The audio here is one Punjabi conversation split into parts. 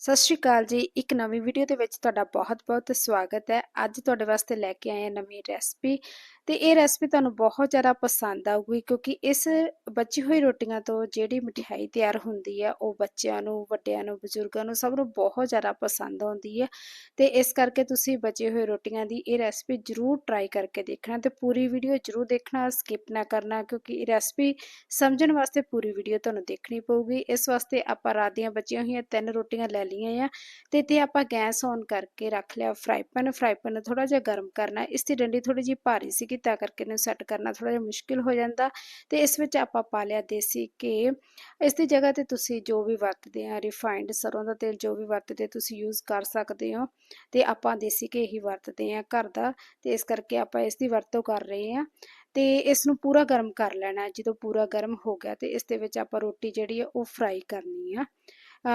ਸਤਿ ਸ਼੍ਰੀ ਅਕਾਲ ਜੀ। ਇੱਕ ਨਵੀਂ ਵੀਡੀਓ ਦੇ ਵਿੱਚ ਤੁਹਾਡਾ ਬਹੁਤ-ਬਹੁਤ ਸਵਾਗਤ ਹੈ। ਅੱਜ ਤੁਹਾਡੇ ਵਾਸਤੇ ਲੈ ਕੇ ਆਏ ਹਾਂ ਨਵੀਂ ਰੈਸਪੀ ਤੇ ਇਹ ਰੈਸਪੀ ਤੁਹਾਨੂੰ ਬਹੁਤ ਜ਼ਿਆਦਾ ਪਸੰਦ ਆਊਗੀ ਕਿਉਂਕਿ ਇਸ ਬਚੀ ਹੋਈ ਰੋਟੀਆਂ ਤੋਂ ਜਿਹੜੀ ਮਠਿਆਈ ਤਿਆਰ ਹੁੰਦੀ ਹੈ, ਉਹ ਬੱਚਿਆਂ ਨੂੰ, ਵੱਡਿਆਂ ਨੂੰ, ਬਜ਼ੁਰਗਾਂ ਨੂੰ ਸਭ ਨੂੰ ਬਹੁਤ ਜ਼ਿਆਦਾ ਪਸੰਦ ਆਉਂਦੀ ਹੈ। ਤੇ ਇਸ ਕਰਕੇ ਤੁਸੀਂ ਬਚੇ ਹੋਏ ਰੋਟੀਆਂ ਦੀ ਇਹ ਰੈਸਪੀ ਜ਼ਰੂਰ ਟਰਾਈ ਕਰਕੇ ਦੇਖਣਾ ਤੇ ਪੂਰੀ ਵੀਡੀਓ ਜ਼ਰੂਰ ਦੇਖਣਾ ਸਕਿਪ ਨਾ ਕਰਨਾ ਕਿਉਂਕਿ ਇਹ ਰੈਸਪੀ ਸਮਝਣ ਵਾਸਤੇ ਪੂਰੀ ਵੀਡੀਓ ਤੁਹਾਨੂੰ ਦੇਖਣੀ ਪਊਗੀ। ਇਸ ਵਾਸਤੇ ਆਪਾਂ ਰਾਤ ਦੀਆਂ ਬਚੀਆਂ ਹੋਈਆਂ ਤਿੰਨ ਰੋਟੀਆਂ ਲੈ ਲਈਆਂ ਆ, ਤੇ ਇੱਥੇ ਆਪਾਂ ਗੈਸ ਔਨ ਕਰਕੇ ਰੱਖ ਲਿਆ, ਫਰਾਈ ਪੈਨ ਫਰਾਈ ਪੈਨ ਥੋੜਾ ਜਿਹਾ ਗਰਮ ਕਰਨਾ, ਇਸ ਦੀ ਡੰਡੀ ਥੋੜੀ ਜਿਹੀ ਭਾਰੀ ਸੀਗੀ, ਤਾਂ ਕਰਕੇ ਇਹਨੂੰ ਸੈੱਟ ਕਰਨਾ ਥੋੜਾ ਜਿਹਾ ਮੁਸ਼ਕਿਲ ਹੋ ਜਾਂਦਾ, ਤੇ ਇਸ ਵਿੱਚ ਆਪਾਂ ਪਾ ਲਿਆ ਦੇਸੀ ਘੀ, ਇਸ ਦੀ ਜਗ੍ਹਾ ਤੇ ਤੁਸੀਂ ਜੋ ਵੀ ਵਰਤਦੇ ਆ ਰਿਫਾਈਨਡ ਸਰੋਂ ਦਾ ਤੇਲ ਜੋ ਵੀ ਵਰਤਦੇ ਤੁਸੀਂ ਯੂਜ਼ ਕਰ ਸਕਦੇ ਹੋ, ਤੇ ਆਪਾਂ ਦੇਸੀ ਘੇ ਹੀ ਵਰਤਦੇ ਆ ਘਰ ਦਾ, ਤੇ ਇਸ ਕਰਕੇ ਆਪਾਂ ਇਸ ਦੀ ਵਰਤੋਂ ਕਰ ਰਹੇ ਆ, ਤੇ ਇਸ ਨੂੰ ਪੂਰਾ ਗਰਮ ਕਰ ਲੈਣਾ, ਜਦੋਂ ਪੂਰਾ ਗਰਮ ਹੋ ਗਿਆ, ਤੇ ਇਸ ਦੇ ਵਿੱਚ ਆਪਾਂ ਰੋਟੀ ਜਿਹੜੀ ਆ ਉਹ ਫਰਾਈ ਕਰਨੀ ਆ।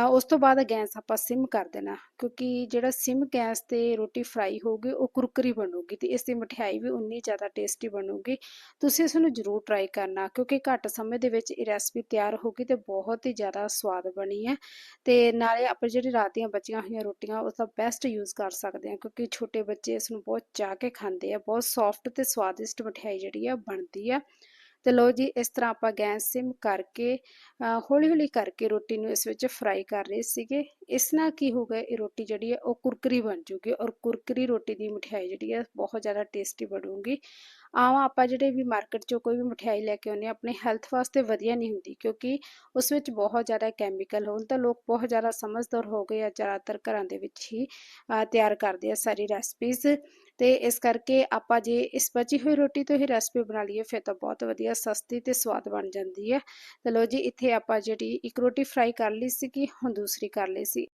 ਉਸ ਤੋਂ ਬਾਅਦ ਗੈਸ ਆਪਾਂ ਸਿਮ ਕਰ ਦੇਣਾ, ਕਿਉਂਕਿ ਜਿਹੜਾ ਸਿਮ ਗੈਸ ਤੇ ਰੋਟੀ ਫਰਾਈ ਹੋਊਗੀ, ਉਹ ਕੁਰਕਰੀ ਬਣੂਗੀ ਤੇ ਇਸ ਦੀ ਮਠਿਆਈ ਵੀ ਉਨੀ ਜ਼ਿਆਦਾ ਟੇਸਟੀ ਬਣੂਗੀ। ਤੁਸੀਂ ਇਸ ਨੂੰ ਜ਼ਰੂਰ ਟਰਾਈ ਕਰਨਾ, ਕਿਉਂਕਿ ਘੱਟ ਸਮੇਂ ਦੇ ਵਿੱਚ ਇਹ ਰੈਸਪੀ ਤਿਆਰ ਹੋ ਗਈ ਤੇ ਬਹੁਤ ਹੀ ਜ਼ਿਆਦਾ ਸਵਾਦ ਬਣੀ ਹੈ ਤੇ ਨਾਲੇ ਆਪਾਂ ਜਿਹੜੀ ਰਾਤ ਦੀਆਂ ਬਚੀਆਂ ਹੋਈਆਂ ਰੋਟੀਆਂ, ਉਸ ਦਾ ਬੈਸਟ ਯੂਜ਼ ਕਰ ਸਕਦੇ ਹਾਂ, ਕਿਉਂਕਿ ਛੋਟੇ ਬੱਚੇ ਇਸ ਨੂੰ ਬਹੁਤ ਚਾਹ ਕੇ ਖਾਂਦੇ ਆ, ਬਹੁਤ ਸੌਫਟ ਤੇ ਸਵਾਦਿਸ਼ਟ ਮਠਿਆਈ ਜਿਹੜੀ ਆ ਬਣਦੀ ਆ। ਤੇ ਲੋ ਜੀ, ਇਸ ਤਰ੍ਹਾਂ ਆਪਾਂ ਗੈਸ ਸਿਮ ਕਰਕੇ ਹੌਲੀ ਹੌਲੀ ਕਰਕੇ ਰੋਟੀ ਨੂੰ ਇਸ ਵਿੱਚ ਫਰਾਈ ਕਰ ਰਹੇ ਸੀਗੇ। ਇਸ ਨਾਲ ਕੀ ਹੋਊਗਾ ਇਹ ਰੋਟੀ ਜਿਹੜੀ ਹੈ ਉਹ ਕੁਰਕਰੀ ਬਣ ਜੂਗੀ ਔਰ ਕੁਰਕਰੀ ਰੋਟੀ ਦੀ ਮਠਿਆਈ ਜਿਹੜੀ ਹੈ ਬਹੁਤ ਜ਼ਿਆਦਾ ਟੇਸਟੀ ਬਣੂਗੀ। ਆਮ ਆਪਾਂ ਜਿਹੜੇ ਵੀ ਮਾਰਕੀਟ 'ਚੋਂ ਕੋਈ ਵੀ ਮਠਿਆਈ ਲੈ ਕੇ ਆਉਂਦੇ ਆ ਆਪਣੇ ਹੈਲਥ ਵਾਸਤੇ ਵਧੀਆ ਨਹੀਂ ਹੁੰਦੀ ਕਿਉਂਕਿ ਉਸ ਵਿੱਚ ਬਹੁਤ ਜ਼ਿਆਦਾ ਕੈਮੀਕਲ ਹੋਣ ਤਾਂ ਲੋਕ ਬਹੁਤ ਜ਼ਿਆਦਾ ਸਮਝਦਾਰ ਹੋ ਗਏ ਆ, ਜ਼ਿਆਦਾਤਰ ਘਰਾਂ ਦੇ ਵਿੱਚ ਹੀ ਤਿਆਰ ਕਰਦੇ ਆ ਸਾਰੀ ਰੈਸਪੀਜ਼ ਤੇ ਇਸ ਕਰਕੇ ਆਪਾਂ ਜੇ ਇਸ ਬਚੀ ਹੋਈ ਰੋਟੀ ਤੋਂ ਹੀ ਰੈਸਪੀ ਬਣਾ ਲਈਏ, ਫਿਰ ਤਾਂ ਬਹੁਤ ਵਧੀਆ, ਸਸਤੀ ਤੇ ਸਵਾਦ ਬਣ ਜਾਂਦੀ ਹੈ। ਤੇ ਲੋ ਜੀ, ਇੱਥੇ ਆਪਾਂ ਜਿਹੜੀ ਇੱਕ ਰੋਟੀ ਫਰਾਈ ਕਰ ਲਈ ਸੀਗੀ, ਹੁਣ ਦੂਸਰੀ ਕਰ ਲਈ ਸੀ।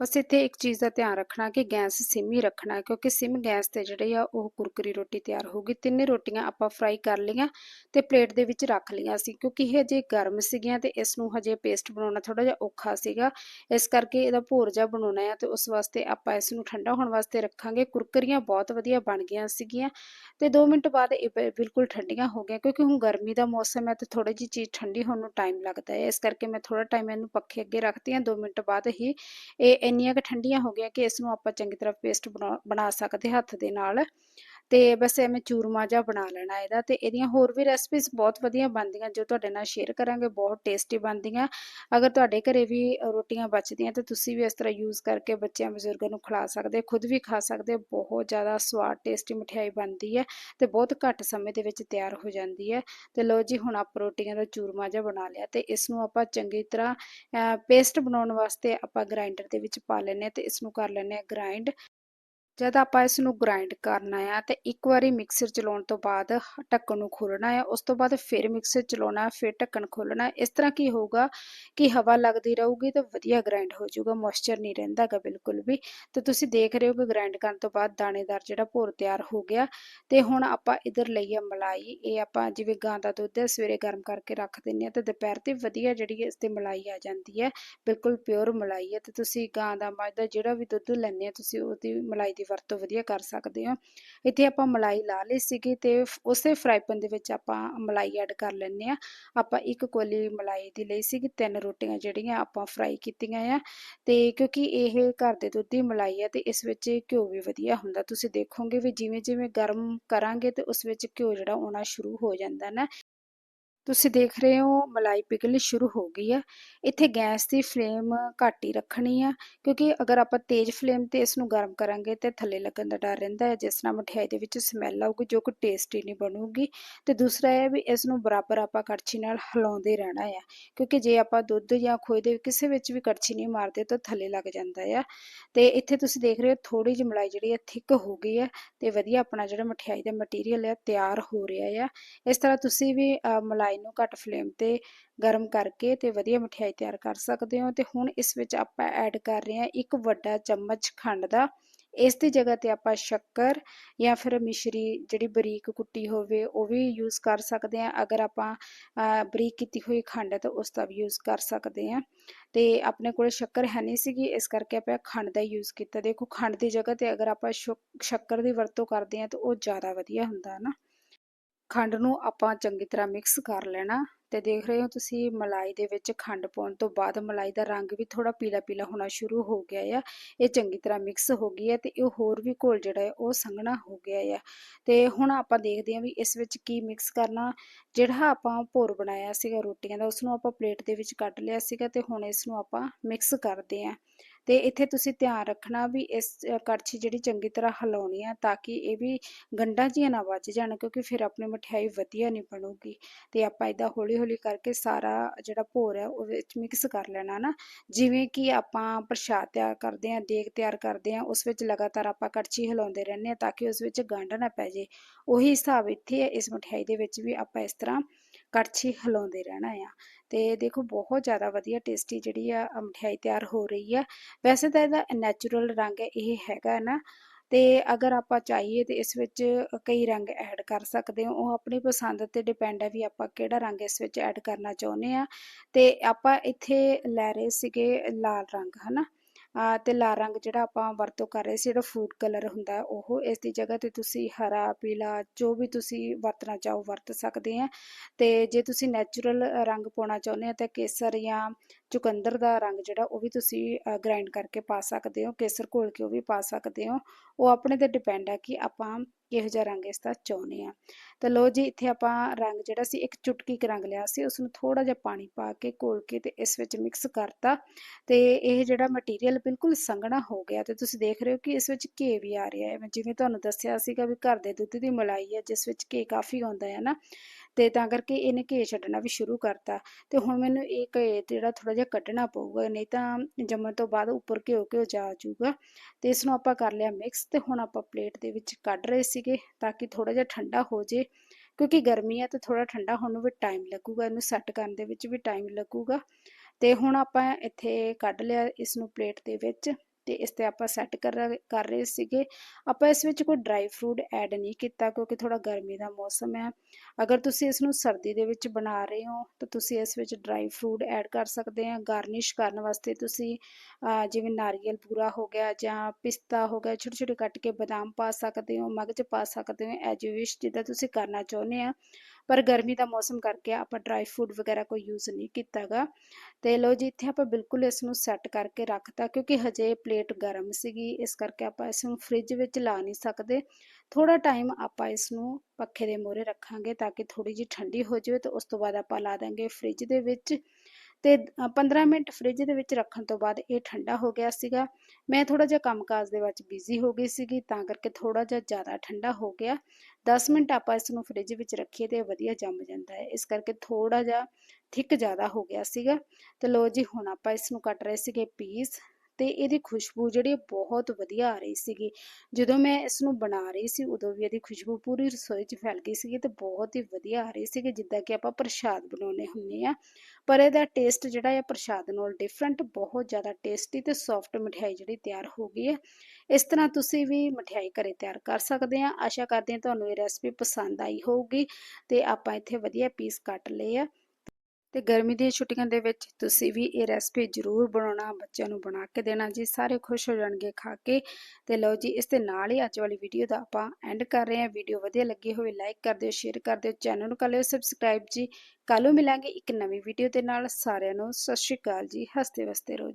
ਬਸ ਇੱਥੇ ਇੱਕ ਚੀਜ਼ ਦਾ ਧਿਆਨ ਰੱਖਣਾ ਕਿ ਗੈਸ ਸਿਮ ਹੀ ਰੱਖਣਾ, ਕਿਉਂਕਿ ਸਿਮ ਗੈਸ ਤੇ ਜਿਹੜੇ ਆ ਉਹ ਕੁਰਕਰੀ ਰੋਟੀ ਤਿਆਰ ਹੋ ਗਈ ਤਿੰਨੇ ਰੋਟੀਆਂ ਆਪਾਂ ਫਰਾਈ ਕਰ ਲਈਆਂ ਤੇ ਪਲੇਟ ਦੇ ਵਿੱਚ ਰੱਖ ਲਈਆਂ ਸੀ, ਕਿਉਂਕਿ ਇਹ ਹਜੇ ਗਰਮ ਸੀਗੀਆਂ ਤੇ ਇਸ ਨੂੰ ਹਜੇ ਪੇਸਟ ਬਣਾਉਣਾ ਥੋੜਾ ਜਿਹਾ ਔਖਾ ਸੀਗਾ। ਇਸ ਕਰਕੇ ਇਹਦਾ ਭੋਰਜਾ ਬਣਾਉਣਾ ਆ ਤੇ ਉਸ ਵਾਸਤੇ ਆਪਾਂ ਇਸ ਨੂੰ ਠੰਡਾ ਹੋਣ ਵਾਸਤੇ ਰੱਖਾਂਗੇ। ਕੁਰਕਰੀਆਂ ਬਹੁਤ ਵਧੀਆ ਬਣ ਗਈਆਂ ਸੀਗੀਆਂ ਤੇ 2 ਮਿੰਟ ਬਾਅਦ ਇਹ ਬਿਲਕੁਲ ਠੰਡੀਆਂ ਹੋ ਗਈਆਂ, ਕਿਉਂਕਿ ਹੁਣ ਗਰਮੀ ਦਾ ਮੌਸਮ ਹੈ ਤੇ ਥੋੜੀ ਜੀ ਚੀਜ਼ ਠੰਡੀ ਹੋਣ ਨੂੰ ਟਾਈਮ ਲੱਗਦਾ ਹੈ। ਇਸ ਕਰਕੇ ਮੈਂ ਥੋੜਾ ਟਾਈਮ ਇਹਨੂੰ ਪੱਖੇ ਅੱਗੇ ਰੱਖਦੀ ਹਾਂ 2 ਮਿੰਟ ਬਾਅਦ ਹੀ ਇਹ ਇੰਨੀਆਂ ਕਿ ਠੰਡੀਆਂ ਹੋ ਗਈਆਂ ਕਿ ਇਸ ਨੂੰ ਆਪਾਂ ਚੰਗੀ ਤਰ੍ਹਾਂ ਪੇਸਟ ਬਣਾ ਸਕਦੇ ਹੱਥ ਦੇ ਨਾਲ। ਤੇ ਬਸ ਐਵੇਂ ਚੂਰਮਾ ਜਿਹਾ ਬਣਾ ਲੈਣਾ ਇਹਦਾ ਤੇ ਇਹਦੀਆਂ ਹੋਰ ਵੀ ਰੈਸਪੀਜ਼ ਬਹੁਤ ਵਧੀਆ ਬਣਦੀਆਂ, ਜੋ ਤੁਹਾਡੇ ਨਾਲ ਸ਼ੇਅਰ ਕਰਾਂਗੇ, ਬਹੁਤ ਟੇਸਟੀ ਬਣਦੀਆਂ। ਅਗਰ ਤੁਹਾਡੇ ਘਰੇ ਵੀ ਰੋਟੀਆਂ ਬਚਦੀਆਂ ਤਾਂ ਤੁਸੀਂ ਵੀ ਇਸ ਤਰ੍ਹਾਂ ਯੂਜ਼ ਕਰਕੇ ਬੱਚਿਆਂ, ਬਜ਼ੁਰਗਾਂ ਨੂੰ ਖਿਲਾ ਸਕਦੇ ਖੁਦ ਵੀ ਖਾ ਸਕਦੇ ਬਹੁਤ ਜ਼ਿਆਦਾ ਸਵਾਦ ਟੇਸਟੀ ਮਠਿਆਈ ਬਣਦੀ ਹੈ ਤੇ ਬਹੁਤ ਘੱਟ ਸਮੇਂ ਦੇ ਵਿੱਚ ਤਿਆਰ ਹੋ ਜਾਂਦੀ ਹੈ। ਤੇ ਲੋ ਜੀ, ਹੁਣ ਆਪਾਂ ਰੋਟੀਆਂ ਦਾ ਚੂਰਮਾ ਜਿਹਾ ਬਣਾ ਲਿਆ ਤੇ ਇਸ ਨੂੰ ਆਪਾਂ ਚੰਗੀ ਤਰ੍ਹਾਂ ਪੇਸਟ ਬਣਾਉਣ ਵਾਸਤੇ ਆਪਾਂ ਗ੍ਰਾਈਂਡਰ ਦੇ ਵਿੱਚ ਪਾ ਲੈਨੇ ਤੇ ਇਸ ਨੂੰ ਕਰ ਲੈਨੇ ਆ ਗ੍ਰਾਈਂਡ ਜਦ ਆਪਾਂ ਇਸ ਨੂੰ ਗ੍ਰਾਈਂਡ ਕਰਨਾ ਆ ਤੇ ਇੱਕ ਵਾਰੀ ਮਿਕਸਰ ਚਲਾਉਣ ਤੋਂ ਬਾਅਦ ਢੱਕਣ ਨੂੰ ਖੋਲਣਾ ਹੈ ਉਸ ਤੋਂ ਬਾਅਦ ਫਿਰ ਮਿਕਸਰ ਚਲਾਉਣਾ, ਫਿਰ ਢੱਕਣ ਖੋਲਣਾ ਇਸ ਤਰ੍ਹਾਂ ਕੀ ਹੋਊਗਾ ਕਿ ਹਵਾ ਲੱਗਦੀ ਰਹੂਗੀ ਤਾਂ ਵਧੀਆ ਗ੍ਰਾਈਂਡ ਹੋ ਜਾਊਗਾ ਮੋਇਸਚਰ ਨਹੀਂ ਰਹਿੰਦਾਗਾ ਬਿਲਕੁਲ ਵੀ। ਤੇ ਤੁਸੀਂ ਦੇਖ ਰਹੇ ਹੋ ਕਿ ਗ੍ਰਾਈਂਡ ਕਰਨ ਤੋਂ ਬਾਅਦ ਦਾਣੇਦਾਰ ਜਿਹੜਾ ਭੋਰ ਤਿਆਰ ਹੋ ਗਿਆ ਤੇ ਹੁਣ ਆਪਾਂ ਇਧਰ ਲਈਏ ਮਲਾਈ, ਇਹ ਆਪਾਂ ਜਿਵੇਂ ਗਾਂ ਦਾ ਦੁੱਧ ਹੈ, ਸਵੇਰੇ ਗਰਮ ਕਰਕੇ ਰੱਖ ਦਿੰਨੇ ਆ ਤੇ ਦੁਪਹਿਰ ਤੇ ਵਧੀਆ ਜਿਹੜੀ ਇਸ ਤੇ ਮਲਾਈ ਆ ਜਾਂਦੀ ਹੈ, ਬਿਲਕੁਲ ਪਿਓਰ ਮਲਾਈ ਹੈ। ਤੇ ਤੁਸੀਂ ਗਾਂ ਦਾ ਮੱਝ ਦਾ ਜਿਹੜਾ ਵੀ ਦੁੱਧ ਲੈਂਦੇ ਆ ਤੁਸੀਂ ਉਹਦੀ ਮਲਾਈ ਦੀ ਵਰਤੋਂ ਵਧੀਆ ਕਰ ਸਕਦੇ ਹੋ। ਇੱਥੇ ਆਪਾਂ ਮਲਾਈ ਲਾ ਲਈ ਸੀਗੀ ਤੇ ਉਸੇ ਫਰਾਈ ਪੈਨ ਦੇ ਵਿੱਚ ਆਪਾਂ ਮਲਾਈ ਐਡ ਕਰ ਲੈਣੇ ਆ ਆਪਾਂ ਇੱਕ ਕੋਲੀ ਮਲਾਈ ਦੀ ਲਈ ਸੀਗੀ, ਤਿੰਨ ਰੋਟੀਆਂ ਜਿਹੜੀਆਂ ਆਪਾਂ ਫਰਾਈ ਕੀਤੀਆਂ ਆ। ਤੇ ਕਿਉਂਕਿ ਇਹ ਘਰ ਦੇ ਦੁੱਧ ਦੀ ਮਲਾਈ ਆ ਤੇ ਇਸ ਵਿੱਚ ਘਿਓ ਵੀ ਵਧੀਆ ਹੁੰਦਾ। ਤੁਸੀਂ ਦੇਖੋਗੇ ਵੀ ਜਿਵੇਂ ਜਿਵੇਂ ਗਰਮ ਕਰਾਂਗੇ ਤੇ ਉਸ ਵਿੱਚ ਘਿਓ ਜਿਹੜਾ ਆਉਣਾ ਸ਼ੁਰੂ ਹੋ ਜਾਂਦਾ ਨਾ ਤੁਸੀਂ ਦੇਖ ਰਹੇ ਹੋ, ਮਲਾਈ ਪਿਘਲਣੀ ਸ਼ੁਰੂ ਹੋ ਗਈ ਹੈ। ਇੱਥੇ ਗੈਸ ਦੀ ਫਲੇਮ ਘੱਟ ਹੀ ਰੱਖਣੀ ਆ, ਕਿਉਂਕਿ ਅਗਰ ਆਪਾਂ ਤੇਜ਼ ਫਲੇਮ ਤੇ ਇਸ ਨੂੰ ਗਰਮ ਕਰਾਂਗੇ ਤੇ ਥੱਲੇ ਲੱਗਣ ਦਾ ਡਰ ਰਹਿੰਦਾ ਹੈ, ਜਿਸ ਨਾਲ ਮਠਿਆਈ ਦੇ ਵਿੱਚ ਸਮੈਲ ਆਊਗੀ, ਜੋ ਕਿ ਟੇਸਟੀ ਨਹੀਂ ਬਣੂਗੀ। ਤੇ ਦੂਸਰਾ ਇਹ ਵੀ ਇਸ ਨੂੰ ਬਰਾਬਰ ਆਪਾਂ ਕੜਛੀ ਨਾਲ ਹਿਲਾਉਂਦੇ ਰਹਿਣਾ ਆ, ਕਿਉਂਕਿ ਜੇ ਆਪਾਂ ਦੁੱਧ ਜਾਂ ਖੋਏ ਦੇ ਕਿਸੇ ਵਿੱਚ ਵੀ ਕੜਛੀ ਨਹੀਂ ਮਾਰਦੇ ਤਾਂ ਥੱਲੇ ਲੱਗ ਜਾਂਦਾ ਆ। ਤੇ ਇੱਥੇ ਤੁਸੀਂ ਦੇਖ ਰਹੇ ਹੋ ਥੋੜੀ ਜਿਹੀ ਮਲਾਈ ਜਿਹੜੀ ਹੈ ਥਿੱਕ ਹੋ ਗਈ ਹੈ ਤੇ ਵਧੀਆ ਆਪਣਾ ਜਿਹੜਾ ਮਠਿਆਈ ਦਾ ਮਟੀਰੀਅਲ ਹੈ, ਤਿਆਰ ਹੋ ਰਿਹਾ ਆ। ਇਸ ਤਰ੍ਹਾਂ ਤੁਸੀਂ ਵੀ ਮਲਾਈ ਨੂੰ ਘੱਟ ਫਲੇਮ ਤੇ ਗਰਮ ਕਰਕੇ ਤੇ ਵਧੀਆ ਮਠਿਆਈ ਤਿਆਰ ਕਰ ਸਕਦੇ ਹੋ। ਤੇ ਹੁਣ ਇਸ ਵਿੱਚ ਆਪਾਂ ਐਡ ਕਰ ਰਹੇ ਹਾਂ ਇੱਕ ਵੱਡਾ ਚਮਚ ਖੰਡ ਦਾ। ਇਸ ਦੀ ਜਗ੍ਹਾ ਤੇ ਆਪਾਂ ਸ਼ੱਕਰ ਜਾਂ ਫਿਰ ਮਿਸ਼ਰੀ ਜਿਹੜੀ ਬਰੀਕ ਕੁੱਟੀ ਹੋਵੇ ਉਹ ਵੀ ਯੂਜ਼ ਕਰ ਸਕਦੇ ਆ ਅਗਰ ਆਪਾਂ ਬਰੀਕ ਕੀਤੀ ਹੋਈ ਖੰਡ ਹੈ ਤਾਂ ਉਸ ਦਾ ਵੀ ਯੂਜ਼ ਕਰ ਸਕਦੇ ਆ ਤੇ ਆਪਣੇ ਕੋਲ ਸ਼ੱਕਰ ਹੈ ਨਹੀਂ ਸੀਗੀ, ਇਸ ਕਰਕੇ ਆਪਾਂ ਖੰਡ ਦਾ ਯੂਜ਼ ਕੀਤਾ। ਦੇਖੋ ਖੰਡ ਦੀ ਜਗ੍ਹਾ ਤੇ ਅਗਰ ਆਪਾਂ ਸ਼ੱਕਰ ਦੀ ਵਰਤੋਂ ਕਰਦੇ ਆ ਤਾਂ ਉਹ ਜ਼ਿਆਦਾ ਵਧੀਆ ਹੁੰਦਾ ਨਾ। ਖੰਡ ਨੂੰ ਆਪਾਂ ਚੰਗੀ ਤਰ੍ਹਾਂ ਮਿਕਸ ਕਰ ਲੈਣਾ ਤੇ ਦੇਖ ਰਹੇ ਹੋ ਤੁਸੀਂ ਮਲਾਈ ਦੇ ਵਿੱਚ ਖੰਡ ਪਾਉਣ ਤੋਂ ਬਾਅਦ ਮਲਾਈ ਦਾ ਰੰਗ ਵੀ ਥੋੜਾ ਪੀਲਾ ਪੀਲਾ ਹੋਣਾ ਸ਼ੁਰੂ ਹੋ ਗਿਆ ਆ, ਇਹ ਚੰਗੀ ਤਰ੍ਹਾਂ ਮਿਕਸ ਹੋ ਗਈ ਹੈ ਤੇ ਇਹ ਹੋਰ ਵੀ ਘੋਲ ਜਿਹੜਾ ਹੈ ਉਹ ਸੰਘਣਾ ਹੋ ਗਿਆ ਆ। ਤੇ ਹੁਣ ਆਪਾਂ ਦੇਖਦੇ ਹਾਂ ਵੀ ਇਸ ਵਿੱਚ ਕੀ ਮਿਕਸ ਕਰਨਾ, ਜਿਹੜਾ ਆਪਾਂ ਭੋਰ ਬਣਾਇਆ ਸੀਗਾ ਰੋਟੀਆਂ ਦਾ ਉਸ ਨੂੰ ਆਪਾਂ ਪਲੇਟ ਦੇ ਵਿੱਚ ਕੱਢ ਲਿਆ ਸੀਗਾ ਤੇ ਹੁਣ ਇਸ ਨੂੰ ਆਪਾਂ ਮਿਕਸ ਕਰਦੇ ਹਾਂ। ਤੇ ਇੱਥੇ ਤੁਸੀਂ ਧਿਆਨ ਰੱਖਣਾ ਵੀ ਇਸ ਕੜਛੀ ਜਿਹੜੀ ਚੰਗੀ ਤਰ੍ਹਾਂ ਹਿਲਾਉਣੀ ਆ ਤਾਂ ਕਿ ਇਹ ਵੀ ਗੰਢਾਂ ਜੀਆਂ ਨਾ ਵੱਜ ਜਾਣ, ਕਿਉਂਕਿ ਫਿਰ ਆਪਣੀ ਮਠਿਆਈ ਵਧੀਆ ਨਹੀਂ ਬਣੂਗੀ। ਤੇ ਆਪਾਂ ਇਦਾਂ ਹੌਲੀ ਹੌਲੀ ਕਰਕੇ ਸਾਰਾ ਜਿਹੜਾ ਭੋਰ ਹੈ ਉਹ ਵਿੱਚ ਮਿਕਸ ਕਰ ਲੈਣਾ ਨਾ। ਜਿਵੇਂ ਕਿ ਆਪਾਂ ਪ੍ਰਸ਼ਾਦ ਤਿਆਰ ਕਰਦੇ ਆਂ, ਦੇਗ ਤਿਆਰ ਕਰਦੇ ਆਂ, ਉਸ ਵਿੱਚ ਲਗਾਤਾਰ ਆਪਾਂ ਕੜਛੀ ਹਿਲਾਉਂਦੇ ਰਹਿੰਦੇ ਆ ਤਾਂ ਕਿ ਉਸ ਵਿੱਚ ਗੰਢ ਨਾ ਪੈ ਜੇ ਉਹੀ ਹਿਸਾਬ ਇੱਥੇ ਹੈ ਇਸ ਮਠਿਆਈ ਦੇ ਵਿੱਚ ਵੀ ਆਪਾਂ ਇਸ ਤਰ੍ਹਾਂ ਕੜਛੀ ਹਿਲਾਉਂਦੇ ਰਹਿਣਾ ਆ। ਤੇ ਦੇਖੋ, ਬਹੁਤ ਜ਼ਿਆਦਾ ਵਧੀਆ ਟੇਸਟੀ ਜਿਹੜੀ ਆ ਮਠਿਆਈ ਤਿਆਰ ਹੋ ਰਹੀ ਆ। ਵੈਸੇ ਤਾਂ ਇਹਦਾ ਨੈਚੁਰਲ ਰੰਗ ਇਹ ਹੈਗਾ ਨਾ। ਤੇ ਅਗਰ ਆਪਾਂ ਚਾਹੀਏ ਤੇ ਇਸ ਵਿੱਚ ਕਈ ਰੰਗ ਐਡ ਕਰ ਸਕਦੇ ਹਾਂ। ਉਹ ਆਪਣੀ ਪਸੰਦ ਤੇ ਡਿਪੈਂਡ ਹੈ ਵੀ ਆਪਾਂ ਕਿਹੜਾ ਰੰਗ ਇਸ ਵਿੱਚ ਐਡ ਕਰਨਾ ਚਾਹੁੰਦੇ ਆ ਤੇ ਆਪਾਂ ਇੱਥੇ ਲੈ ਰਹੇ ਸੀਗੇ ਲਾਲ ਰੰਗ, ਹਨਾ? ਤੇ ਲਾਲ ਰੰਗ ਜਿਹੜਾ ਆਪਾਂ ਵਰਤੋਂ ਕਰ ਰਹੇ ਸੀ, ਜਿਹੜਾ ਫੂਡ ਕਲਰ ਹੁੰਦਾ ਉਹ ਇਸ ਦੀ ਜਗ੍ਹਾ ਤੇ ਤੁਸੀਂ ਹਰਾ, ਪੀਲਾ ਜੋ ਵੀ ਤੁਸੀਂ ਵਰਤਣਾ ਚਾਹੋ ਵਰਤ ਸਕਦੇ ਆ। ਤੇ ਜੇ ਤੁਸੀਂ ਨੈਚੁਰਲ ਰੰਗ ਪਾਉਣਾ ਚਾਹੁੰਦੇ ਆ, ਤਾਂ ਕੇਸਰ ਜਾਂ ਚੁਕੰਦਰ ਦਾ ਰੰਗ ਜਿਹੜਾ ਉਹ ਵੀ ਤੁਸੀਂ ਗ੍ਰਾਈਂਡ ਕਰਕੇ ਪਾ ਸਕਦੇ ਹੋ, ਕੇਸਰ ਘੋਲ ਕੇ ਉਹ ਵੀ ਪਾ ਸਕਦੇ ਹੋ। ਉਹ ਆਪਣੇ ਤੇ ਡਿਪੈਂਡ ਹੈ ਕਿ ਆਪਾਂ ਕਿਹੋ ਜਿਹਾ ਰੰਗ ਇਸ ਦਾ ਚਾਹੁੰਦੇ ਆ ਤਾਂ ਲੋ ਜੀ, ਇੱਥੇ ਆਪਾਂ ਰੰਗ ਜਿਹੜਾ ਸੀ, ਇੱਕ ਚੁਟਕੀ ਕ ਰੰਗ ਲਿਆ ਸੀ ਉਸ ਨੂੰ ਥੋੜਾ ਜਿਹਾ ਪਾਣੀ ਪਾ ਕੇ ਘੋਲ ਕੇ ਤੇ ਇਸ ਵਿੱਚ ਮਿਕਸ ਕਰਤਾ। ਤੇ ਇਹ ਜਿਹੜਾ ਮਟੀਰੀਅਲ ਬਿਲਕੁਲ ਸੰਘਣਾ ਹੋ ਗਿਆ ਤੇ ਤੁਸੀਂ ਦੇਖ ਰਹੇ ਹੋ ਕਿ ਇਸ ਵਿੱਚ ਘੇ ਵੀ ਆ ਰਿਹਾ ਹੈ। ਜਿਵੇਂ ਤੁਹਾਨੂੰ ਦੱਸਿਆ ਸੀਗਾ ਵੀ ਘਰ ਦੇ ਦੁੱਧ ਦੀ ਮਲਾਈ ਹੈ, ਜਿਸ ਵਿੱਚ ਘੇ ਕਾਫੀ ਆਉਂਦਾ ਹੈ ਨਾ ਤੇ ਤਾਂ ਕਰਕੇ ਇਹਨੇ ਘੇ ਛੱਡਣਾ ਵੀ ਸ਼ੁਰੂ ਕਰਤਾ। ਤੇ ਹੁਣ ਮੈਨੂੰ ਇਹ ਘੇ ਜਿਹੜਾ ਥੋੜਾ ਜਿਹਾ ਕੱਢਣਾ ਪਊਗਾ, ਨਹੀਂ ਤਾਂ ਜੰਮਣ ਤੋਂ ਬਾਅਦ ਉੱਪਰ ਘਿਓ ਘਿਓ ਜਾ ਜਾਊਗਾ ਤੇ ਇਸ ਨੂੰ ਆਪਾਂ ਕਰ ਲਿਆ ਮਿਕਸ ਤੇ ਹੁਣ ਆਪਾਂ ਪਲੇਟ ਦੇ ਵਿੱਚ ਕੱਢ ਰਹੇ ਸੀਗੇ ਤਾਂ ਕਿ ਥੋੜਾ ਜਿਹਾ ਠੰਡਾ ਹੋ ਜੇ। ਕਿਉਂਕਿ ਗਰਮੀ ਆ ਤੇ ਥੋੜਾ ਠੰਡਾ ਹੋਣ ਨੂੰ ਵੀ ਟਾਈਮ ਲੱਗੂਗਾ, ਇਹਨੂੰ ਸੈੱਟ ਕਰਨ ਦੇ ਵਿੱਚ ਵੀ ਟਾਈਮ ਲੱਗੂਗਾ। ਤੇ ਹੁਣ ਆਪਾਂ ਇੱਥੇ ਕੱਢ ਲਿਆ ਇਸ ਨੂੰ ਪਲੇਟ ਦੇ ਵਿੱਚ। ਤੇ ਇਸ ਤੇ ਆਪਾਂ ਸੈੱਟ ਕਰ ਕਰ ਰਹੇ ਸੀਗੇ। ਆਪਾਂ ਇਸ ਵਿੱਚ ਕੋਈ ਡਰਾਈ ਫਰੂਟ ਐਡ ਨਹੀਂ ਕੀਤਾ ਕਿਉਂਕਿ ਥੋੜਾ ਗਰਮੀ ਦਾ ਮੌਸਮ ਹੈ। ਅਗਰ ਤੁਸੀਂ ਇਸ ਨੂੰ ਸਰਦੀ ਦੇ ਵਿੱਚ ਬਣਾ ਰਹੇ ਹੋ, ਤਾਂ ਤੁਸੀਂ ਇਸ ਵਿੱਚ ਡਰਾਈ ਫਰੂਟ ਐਡ ਕਰ ਸਕਦੇ ਆ ਗਾਰਨਿਸ਼ ਕਰਨ ਵਾਸਤੇ ਤੁਸੀਂ ਜਿਵੇਂ ਨਾਰੀਅਲ ਪੂਰਾ ਹੋ ਗਿਆ ਜਾਂ ਪਿਸਤਾ ਹੋ ਗਿਆ, ਛੋਟੇ ਛੋਟੇ ਕੱਟ ਕੇ ਬਦਾਮ ਪਾ ਸਕਦੇ ਹੋ ਮਗਜ ਪਾ ਸਕਦੇ ਹੋ ਐਜ ਯੂ ਵਿਸ਼ ਜਿੱਦਾਂ ਤੁਸੀਂ ਕਰਨਾ ਚਾਹੁੰਦੇ ਆ। ਪਰ ਗਰਮੀ ਦਾ ਮੌਸਮ ਕਰਕੇ ਆਪਾਂ ਡਰਾਈ ਫਰੂਟ ਵਗੈਰਾ ਕੋਈ ਯੂਜ਼ ਨਹੀਂ ਕੀਤਾਗਾ। ਤੇ ਲੋ ਜੀ, ਇੱਥੇ ਆਪਾਂ ਬਿਲਕੁਲ ਇਸ ਨੂੰ ਸੈੱਟ ਕਰਕੇ ਰੱਖਤਾ, ਕਿਉਂਕਿ ਹਜੇ ਪਲੇਟ ਗਰਮ ਸੀਗੀ, ਇਸ ਕਰਕੇ ਆਪਾਂ ਇਸ ਨੂੰ ਫ੍ਰਿਜ ਵਿੱਚ ਲਾ ਨਹੀਂ ਸਕਦੇ। ਥੋੜਾ ਟਾਈਮ ਆਪਾਂ ਇਸ ਨੂੰ ਪੱਖੇ ਦੇ ਮੋਰੇ ਰੱਖਾਂਗੇ ਤਾਂ ਕਿ ਥੋੜੀ ਜਿਹੀ ਠੰਡੀ ਹੋ ਜਾਵੇ ਤੇ ਉਸ ਤੋਂ ਬਾਅਦ ਆਪਾਂ ਲਾ ਦਾਂਗੇ ਫ੍ਰਿਜ ਦੇ ਵਿੱਚ ਤੇ 15 ਮਿੰਟ ਫ੍ਰਿਜ ਦੇ ਵਿੱਚ ਰੱਖਣ ਤੋਂ ਬਾਅਦ ਇਹ ਠੰਡਾ ਹੋ ਗਿਆ ਸੀਗਾ। ਮੈਂ ਥੋੜਾ ਜਿਹਾ ਕੰਮਕਾਜ ਦੇ ਵਿੱਚ ਬਿਜ਼ੀ ਹੋ ਗਈ ਸੀਗੀ, ਤਾਂ ਕਰਕੇ ਥੋੜਾ ਜਿਹਾ ਜ਼ਿਆਦਾ ਠੰਡਾ ਹੋ ਗਿਆ। 10 ਮਿੰਟ ਆਪਾਂ ਇਸ ਨੂੰ ਫ੍ਰਿਜ ਵਿੱਚ ਰੱਖੀਏ ਤੇ ਵਧੀਆ ਜੰਮ ਜਾਂਦਾ ਹੈ। ਇਸ ਕਰਕੇ ਥੋੜਾ ਜਿਹਾ ਥਿਕ ਜ਼ਿਆਦਾ ਹੋ ਗਿਆ ਸੀਗਾ। ਤੇ ਲੋ ਜੀ, ਹੁਣ ਆਪਾਂ ਇਸ ਨੂੰ ਕੱਟ ਰਹੇ ਸੀਗੇ ਪੀਸ ਤੇ ਇਹਦੀ ਖੁਸ਼ਬੂ ਜਿਹੜੀ ਬਹੁਤ ਵਧੀਆ ਆ ਰਹੀ ਸੀਗੀ। ਜਦੋਂ ਮੈਂ ਇਸ ਨੂੰ ਬਣਾ ਰਹੀ ਸੀ, ਉਦੋਂ ਵੀ ਇਹਦੀ ਖੁਸ਼ਬੂ ਪੂਰੀ ਰਸੋਈ 'ਚ ਫੈਲ ਗਈ ਸੀਗੀ ਤੇ ਬਹੁਤ ਹੀ ਵਧੀਆ ਆ ਰਹੀ ਸੀਗੀ, ਜਿੱਦਾਂ ਕਿ ਆਪਾਂ ਪ੍ਰਸ਼ਾਦ ਬਣਾਉਨੇ ਹੁੰਨੇ ਆ। ਪਰ ਇਹਦਾ ਟੇਸਟ ਜਿਹੜਾ ਹੈ ਪ੍ਰਸ਼ਾਦ ਨਾਲ ਡਿਫਰੈਂਟ ਬਹੁਤ ਜ਼ਿਆਦਾ ਟੇਸਟੀ ਤੇ ਸੌਫਟ ਮਠਿਆਈ ਜਿਹੜੀ ਤਿਆਰ ਹੋ ਗਈ ਹੈ ਇਸ ਤਰ੍ਹਾਂ ਤੁਸੀਂ ਵੀ ਮਠਿਆਈ ਘਰੇ ਤਿਆਰ ਕਰ ਸਕਦੇ ਆ। ਆਸ਼ਾ ਕਰਦੇ ਹਾਂ ਤੁਹਾਨੂੰ ਇਹ ਰੈਸਪੀ ਪਸੰਦ ਆਈ ਹੋਊਗੀ ਤੇ ਆਪਾਂ ਇੱਥੇ ਵਧੀਆ ਪੀਸ ਕੱਟ ਲਏ ਆ। ਤੇ ਗਰਮੀ ਦੀਆਂ ਛੁੱਟੀਆਂ ਦੇ ਵਿੱਚ ਤੁਸੀਂ ਵੀ ਇਹ ਰੈਸਪੀ ਜ਼ਰੂਰ ਬਣਾਉਣਾ, ਬੱਚਿਆਂ ਨੂੰ ਬਣਾ ਕੇ ਦੇਣਾ ਜੀ। ਸਾਰੇ ਖੁਸ਼ ਹੋ ਜਾਣਗੇ ਖਾ ਕੇ। ਤੇ ਲਓ ਜੀ, ਇਸ ਦੇ ਨਾਲ ਹੀ ਅੱਜ ਵਾਲੀ ਵੀਡੀਓ ਦਾ ਆਪਾਂ ਐਂਡ ਕਰ ਰਹੇ ਹਾਂ। ਵੀਡੀਓ ਵਧੀਆ ਲੱਗੀ ਹੋਵੇ ਲਾਈਕ ਕਰ ਦਿਓ ਸ਼ੇਅਰ ਕਰ ਦਿਓ ਚੈਨਲ ਨੂੰ ਕਰ ਲਿਓ ਸਬਸਕ੍ਰਾਈਬ ਜੀ। ਕੱਲੋਂ ਮਿਲਾਂਗੇ ਇੱਕ ਨਵੀਂ ਵੀਡੀਓ ਦੇ ਨਾਲ। ਸਾਰਿਆਂ ਨੂੰ ਸਤਿ ਸ਼੍ਰੀ ਅਕਾਲ ਜੀ। ਹੱਸਦੇ ਵਸਦੇ ਰਹੋ।